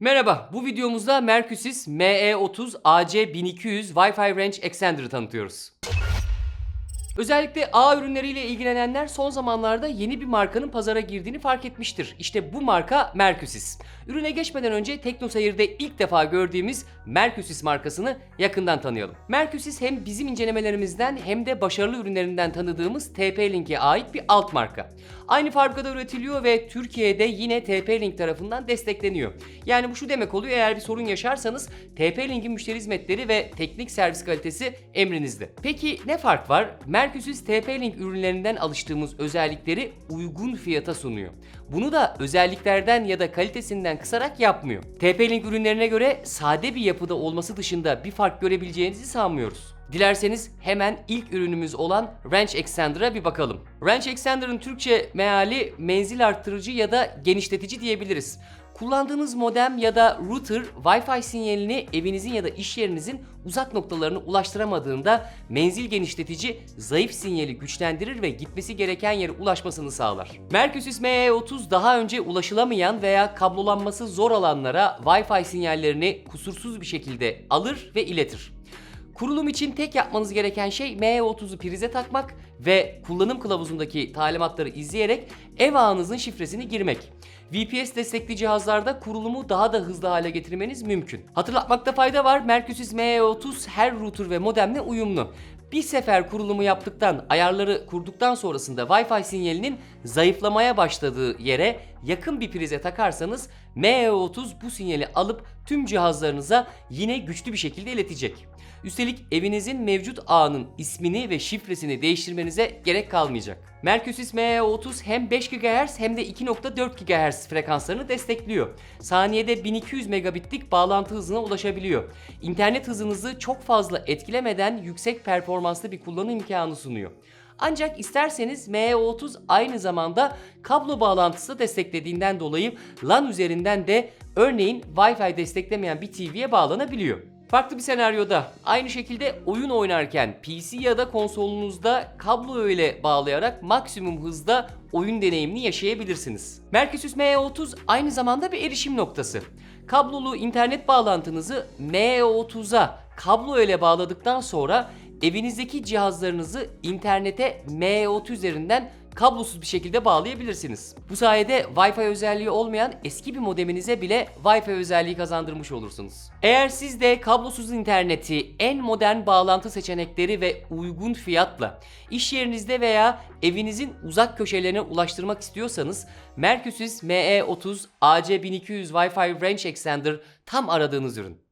Merhaba, bu videomuzda Mercusys ME30 AC1200 Wi-Fi Range Extender'ı tanıtıyoruz. Özellikle ağ ürünleriyle ilgilenenler son zamanlarda yeni bir markanın pazara girdiğini fark etmiştir. İşte bu marka Mercusys. Ürüne geçmeden önce TeknoSeyir'de ilk defa gördüğümüz Mercusys markasını yakından tanıyalım. Mercusys hem bizim incelemelerimizden hem de başarılı ürünlerinden tanıdığımız TP-Link'e ait bir alt marka. Aynı fabrikada üretiliyor ve Türkiye'de yine TP-Link tarafından destekleniyor. Yani bu şu demek oluyor eğer bir sorun yaşarsanız TP-Link'in müşteri hizmetleri ve teknik servis kalitesi emrinizde. Peki ne fark var? Mercusys TP-Link ürünlerinden alıştığımız özellikleri uygun fiyata sunuyor. Bunu da özelliklerden ya da kalitesinden kısarak yapmıyor. TP-Link ürünlerine göre sade bir yapıda olması dışında bir fark görebileceğinizi sanmıyoruz. Dilerseniz hemen ilk ürünümüz olan Range Extender'a bir bakalım. Range Extender'ın Türkçe meali menzil arttırıcı ya da genişletici diyebiliriz. Kullandığınız modem ya da router Wi-Fi sinyalini evinizin ya da iş yerinizin uzak noktalarına ulaştıramadığında menzil genişletici zayıf sinyali güçlendirir ve gitmesi gereken yere ulaşmasını sağlar. Mercusys ME30 daha önce ulaşılamayan veya kablolanması zor alanlara Wi-Fi sinyallerini kusursuz bir şekilde alır ve iletir. Kurulum için tek yapmanız gereken şey ME30'u prize takmak ve kullanım kılavuzundaki talimatları izleyerek ev ağınızın şifresini girmek. VPS destekli cihazlarda kurulumu daha da hızlı hale getirmeniz mümkün. Hatırlatmakta fayda var. Mercusys ME30 her router ve modemle uyumlu. Bir sefer kurulumu yaptıktan, ayarları kurduktan sonrasında Wi-Fi sinyalinin zayıflamaya başladığı yere yakın bir prize takarsanız ME30 bu sinyali alıp tüm cihazlarınıza yine güçlü bir şekilde iletecek. Üstelik evinizin mevcut ağının ismini ve şifresini değiştirmenize gerek kalmayacak. Mercusys ME30 hem 5 GHz hem de 2.4 GHz frekanslarını destekliyor. Saniyede 1200 megabitlik bağlantı hızına ulaşabiliyor. İnternet hızınızı çok fazla etkilemeden yüksek performanslı bir kullanım imkanı sunuyor. Ancak isterseniz ME30 aynı zamanda kablo bağlantısı desteklediğinden dolayı LAN üzerinden de örneğin Wi-Fi desteklemeyen bir TV'ye bağlanabiliyor. Farklı bir senaryoda aynı şekilde oyun oynarken PC ya da konsolunuzda kablo ile bağlayarak maksimum hızda oyun deneyimini yaşayabilirsiniz. Mercusys ME30 aynı zamanda bir erişim noktası. Kablolu internet bağlantınızı ME30'a kablo ile bağladıktan sonra evinizdeki cihazlarınızı internete ME30 üzerinden kablosuz bir şekilde bağlayabilirsiniz. Bu sayede Wi-Fi özelliği olmayan eski bir modeminize bile Wi-Fi özelliği kazandırmış olursunuz. Eğer siz de kablosuz interneti, en modern bağlantı seçenekleri ve uygun fiyatla iş yerinizde veya evinizin uzak köşelerine ulaştırmak istiyorsanız Mercusys ME30 AC1200 Wi-Fi Range Extender tam aradığınız ürün.